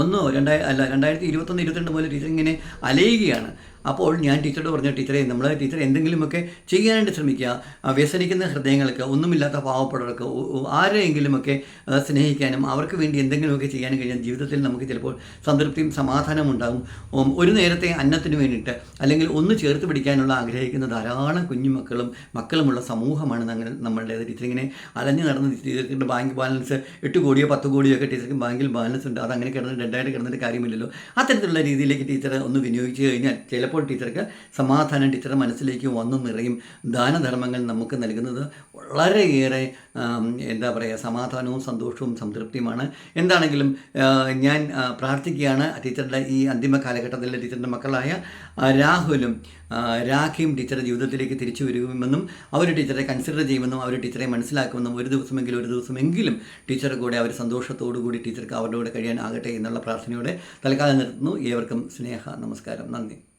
ഒന്നോ രണ്ടായി അല്ല രണ്ടായിരത്തി ഇരുപത്തൊന്ന് ഇരുപത്തിരണ്ട് മുതൽ ടീച്ചർ ഇങ്ങനെ അലയുകയാണ്. അപ്പോൾ ഞാൻ ടീച്ചറോട് പറഞ്ഞു ടീച്ചറെ നമ്മൾ ടീച്ചർ എന്തെങ്കിലുമൊക്കെ ചെയ്യാനായിട്ട് ശ്രമിക്കുക. വ്യസനിക്കുന്ന ഹൃദയങ്ങൾക്ക് ഒന്നുമില്ലാത്ത പാവപ്പെട്ടവർക്ക് ആരെയെങ്കിലുമൊക്കെ സ്നേഹിക്കാനും അവർക്ക് വേണ്ടി എന്തെങ്കിലുമൊക്കെ ചെയ്യാനും കഴിഞ്ഞാൽ ജീവിതത്തിൽ നമുക്ക് ചിലപ്പോൾ സംതൃപ്തിയും സമാധാനവും ഉണ്ടാകും. ഒരു നേരത്തെ അന്നത്തിന് വേണ്ടിയിട്ട് അല്ലെങ്കിൽ ഒന്ന് ചേർത്ത് പിടിക്കാനുള്ള ആഗ്രഹിക്കുന്ന ധാരാളം കുഞ്ഞുമക്കളും മക്കളുമുള്ള സമൂഹമാണ് ഞങ്ങൾ നമ്മളുടേത്. ടീച്ചർ ഇങ്ങനെ അലഞ്ഞു നടന്ന് ടീച്ചർക്ക് ബാങ്ക് ബാലൻസ് എട്ട് കോടിയോ പത്ത് കോടിയോ ഒക്കെ ടീച്ചർക്ക് ബാങ്കിൽ ബാലൻസ് ഉണ്ട്. അത് അങ്ങനെ കിടന്ന് രണ്ടായിട്ട് കിടന്നിട്ട് കാര്യമില്ലല്ലോ. അത്തരത്തിലുള്ള രീതിയിലേക്ക് ടീച്ചർ ഒന്ന് വിനിയോഗിച്ച് കഴിഞ്ഞാൽ ചിലപ്പോൾ ടീച്ചർക്ക് സമാധാനം ടീച്ചറുടെ മനസ്സിലേക്ക് വന്നു നിറയും. ദാനധർമ്മങ്ങൾ നമുക്ക് നൽകുന്നത് വളരെയേറെ എന്താ പറയുക സമാധാനവും സന്തോഷവും സംതൃപ്തിയുമാണ്. എന്താണെങ്കിലും ഞാൻ പ്രാർത്ഥിക്കുകയാണ്. ടീച്ചറുടെ ഈ അന്തിമ കാലഘട്ടത്തിലെ ടീച്ചറിന്റെ മക്കളായ രാഹുലും രാഖയും ടീച്ചറുടെ ജീവിതത്തിലേക്ക് തിരിച്ചു വരുമെന്നും അവർ ടീച്ചറെ കൺസിഡർ ചെയ്യുമെന്നും അവർ ടീച്ചറെ മനസ്സിലാക്കുമെന്നും ഒരു ദിവസമെങ്കിലും ഒരു ദിവസമെങ്കിലും ടീച്ചറുടെ കൂടെ അവർ സന്തോഷത്തോടു കൂടി ടീച്ചർക്ക് അവരുടെ കൂടെ കഴിയാൻ ആകട്ടെ എന്നുള്ള പ്രാർത്ഥനയോടെ തൽക്കാലം നിർത്തുന്നു. ഏവർക്കും സ്നേഹ നമസ്കാരം. നന്ദി.